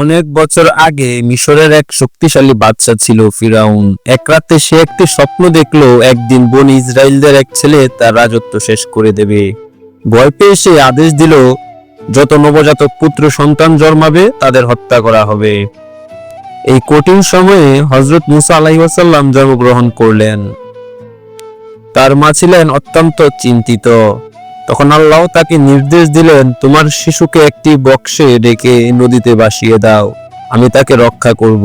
অনেক বছর আগে মিশরের এক শক্তিশালী বাদশা ছিল ফিরাউন। এক রাতে সে একটি স্বপ্ন দেখল, একদিন বন ইসরায়েলদের এক ছেলে তার রাজত্ব শেষ করে দেবে। ভয় পেয়ে সে আদেশ দিল, যত নবজাতক পুত্র সন্তান জন্মাবে, তাদের হত্যা করা হবে। এই কঠিন সময়ে হজরত মুসা আলাইসাল্লাম জন্মগ্রহণ করলেন। তার মা ছিলেন অত্যন্ত চিন্তিত। তখন আল্লাহ তাকে নির্দেশ দিলেন, তোমার শিশুকে একটি বক্সে রেখে নদীতে ভাসিয়ে দাও, আমি তাকে রক্ষা করব।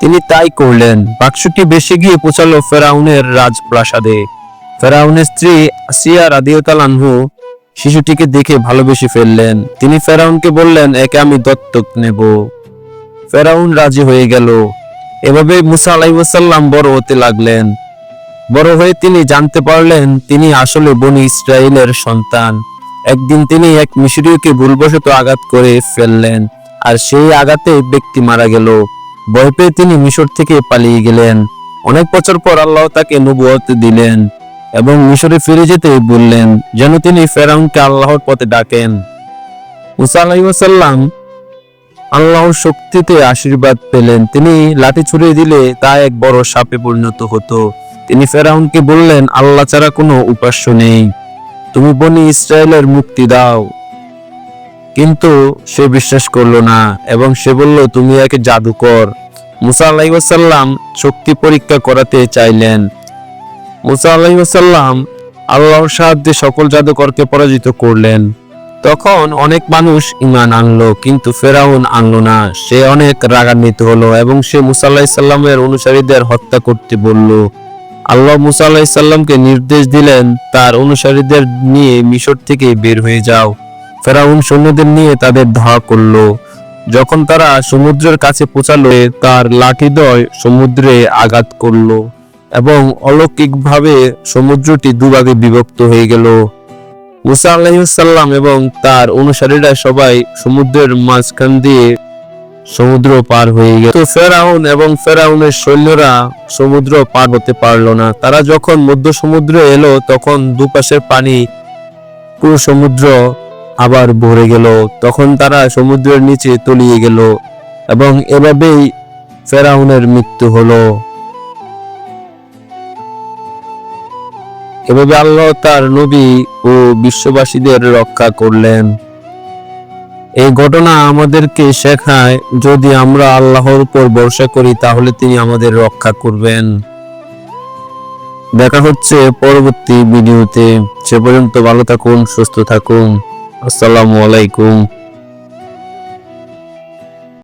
তিনি তাই করলেন। বাক্সটি বেশি গিয়ে পৌঁছালো ফেরাউনের রাজপ্রাসাদে। ফেরাউনের স্ত্রী আসিয়া রাদিয়তালানহু শিশুটিকে দেখে ভালোবেসে ফেললেন। তিনি ফেরাউনকে বললেন, একে আমি দত্তক নেব। ফেরাউন রাজি হয়ে গেল। এভাবে মুসা আলাইসাল্লাম বড় হতে লাগলেন। বড় হয়ে তিনি জানতে পারলেন তিনি আসলে বনি ইসরায়েলের সন্তান। একদিন তিনি এক মিশরীয়কে ভুলবশত আঘাত করে ফেললেন, আর সেই আঘাতে ব্যক্তি মারা গেল। ভয় পেয়ে তিনি মিশর থেকে পালিয়ে গেলেন। অনেক বছর পর আল্লাহ তাকে নবুয়ত দিলেন এবং মিশরে ফিরে যেতে বললেন, যেন তিনি ফেরাউনকে আল্লাহর পথে ডাকেন। মুসা আলাইসাল্লাম আল্লাহর শক্তিতে আশীর্বাদ পেলেন। তিনি লাঠি ছুড়ে দিলে তা এক বড় সাপে পরিণত হতো। তিনি ফেরাউনকে বললেন, আল্লাহ ছাড়া কোনো উপাস্য নেই। তুমি বনি ইসরায়েলের মুক্তি দাও। কিন্তু সে বিশ্বাস করল না এবং সে বলল, তুমি একে জাদুকর। মুসা আলাইসাল্লাম শক্তি পরীক্ষা করাতে চাইলেন। মুসা আলাইসাল্লাম আল্লাহর সাহায্যে সকল জাদুকরকে পরাজিত করলেন। তখন অনেক মানুষ ইমান আনলো, কিন্তু ফেরাউন আনলো না। সে অনেক রাগান্বিত হলো এবং সে মুসা আলাহিসাল্লামের অনুসারীদের হত্যা করতে বলল আল্লাহ মুসা আলাহিসাল্লামকে নির্দেশ দিলেন, তার অনুসারীদের নিয়ে মিশর থেকে বের হয়ে যাও। ফেরাউন সৈন্যদের নিয়ে তাদের ধাওয়া করল। যখন তারা সমুদ্রের কাছে পৌঁছালো, তার লাঠিদ্বয় সমুদ্রে আঘাত করল এবং অলৌকিকভাবে সমুদ্রটি দুভাগে বিভক্ত হয়ে গেল। মুসা আলাইসাল্লাম এবং তার অনুসারীরা সবাই সমুদ্রের মাঝখান দিয়ে সমুদ্র পার হয়ে গেল। তো ফেরাউন এবং ফেরাউনের সৈন্যরা সমুদ্র পার হতে পারল না। তারা যখন মধ্য সমুদ্রে এলো, তখন দুপাশের পানি পুরো সমুদ্র আবার ভরে গেল। তখন তারা সমুদ্রের নিচে তলিয়ে গেল এবং এভাবেই ফেরাউনের মৃত্যু হলো। এভাবে আল্লাহ তার নবী ও বিশ্ববাসীদের রক্ষা করলেন। এই ঘটনা আমাদেরকে শেখায়, যদি আমরা আল্লাহর উপর ভরসা করি, তাহলে তিনি আমাদের রক্ষা করবেন। দেখা হচ্ছে পরবর্তী ভিডিওতে। সে পর্যন্ত ভালো থাকুন, সুস্থ থাকুন। আসসালামু আলাইকুম।